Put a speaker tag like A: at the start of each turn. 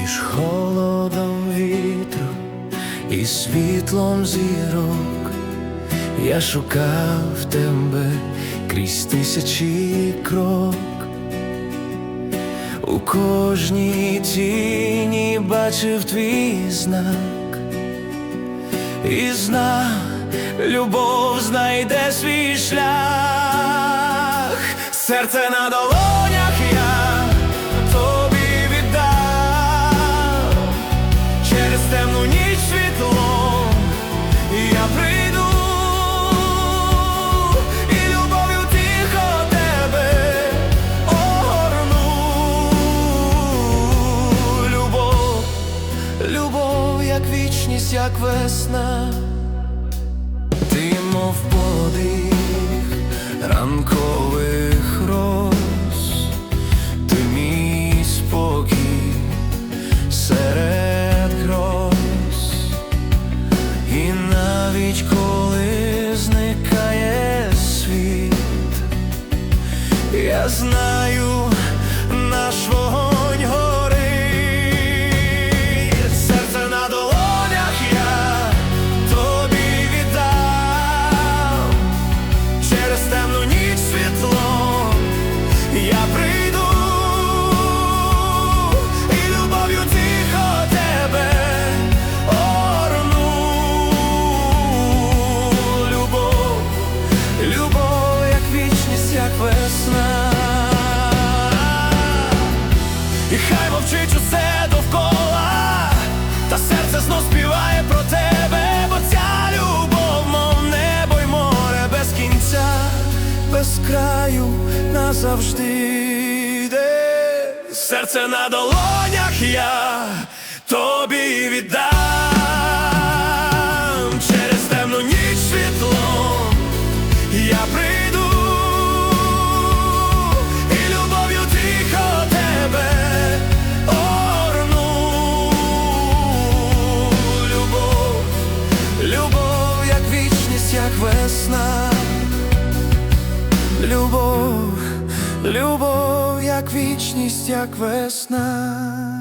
A: між холодом вітру і світлом зірок. Я шукав тебе крізь тисячі крок. У кожній тіні бачив твій знак, і знав, любов знайде свій шлях, серце на долонях як весна. Ти мов подих ранкових роз, ти мій спокій серед гроз, і навіть коли зникає світ, я знаю, наш І хай мовчить усе довкола, та серце знов співає про тебе, бо ця любов, мов небо й море без кінця, без краю назавжди йде. Серце на долонях я тобі віддам через темну ніч світло я прийду як весна. Любов, любов, як вічність, як весна.